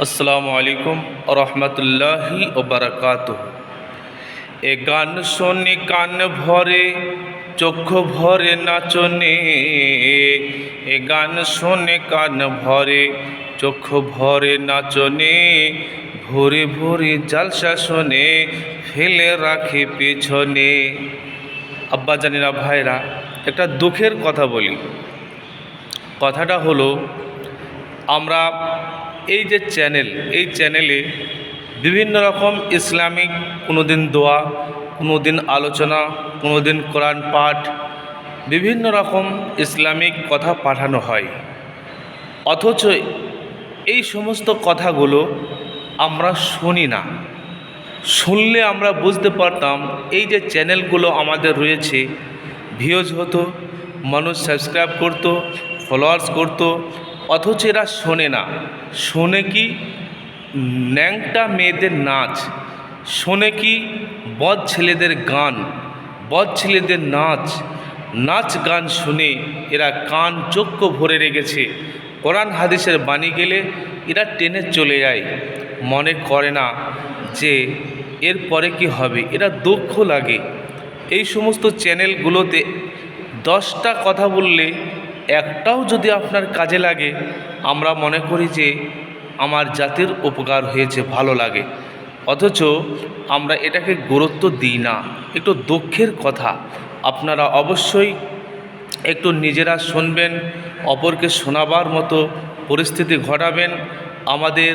আসসালামু আলাইকুম রহমতুল্লাহি ওবরাকাত এ গান শোনে কান ভরে চক্ষু ভরে, নাচনে। এ গান শোনে কান ভরে চক্ষু ভরে, নাচনে। ভোরে ভোরে জালসা শোনে, ফেলে রাখে পেছনে। আব্বা জানিরা ভাইরা, একটা দুঃখের কথা বলি। কথাটা হলো, আমরা এই যে চ্যানেল এই চ্যানেলে বিভিন্ন রকম ইসলামিক কোনো দিন দোয়া কোনো দিন আলোচনা কোনো দিন কোরআন পাঠ, বিভিন্ন রকম ইসলামিক কথা পাঠানো হয়। অথচ এই সমস্ত কথাগুলো আমরা শুনি না। শুনলে আমরা বুঝতে পারতাম এই যে চ্যানেলগুলো আমাদের রয়েছে ভিউজ হতো, মানুষ সাবস্ক্রাইব করতো ফলোয়ার্স করতো অথচ এরা শোনে না। শোনে কি ন্যাংটা মেয়েদের নাচ, শোনে কি বদ ছেলেদের গান, বদ ছেলেদের নাচ নাচ গান শুনে এরা কান চক্ষু ভরে রেখেছে কোরআন হাদিসের বাণী গেলে এরা টেনে চলে যায়। মনে করে না যে এরপরে কি হবে, এরা দুঃখ লাগে। এই সমস্ত চ্যানেলগুলোতে দশটা কথা বললে একটাও যদি আপনার কাজে লাগে, আমরা মনে করি যে আমার জাতির উপকার হয়েছে, ভালো লাগে। অথচ আমরা এটাকে গুরুত্ব দিই না। একটু দুঃখের কথা, আপনারা অবশ্যই একটু নিজেরা শুনবেন, অপরকে শোনাবার মতো পরিস্থিতি ঘটাবেন, আমাদের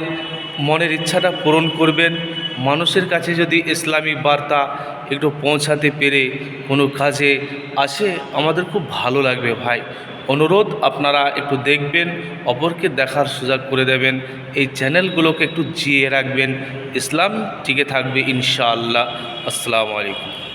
মনের ইচ্ছাটা পূরণ করবেন। মানুষের কাছে যদি ইসলামী বার্তা একটু পৌঁছাতে পেরে কোনো কাজে আসে, আমাদের খুব ভালো লাগবে ভাই। অনুরোধ, আপনারা একটু দেখবেন, অপরকে দেখার সুযোগ করে দেবেন। এই চ্যানেলগুলোকে একটু জিয়ে রাখবেন। ইসলাম টিকে থাকবে ইনশাআল্লাহ। আসসালামু আলাইকুম।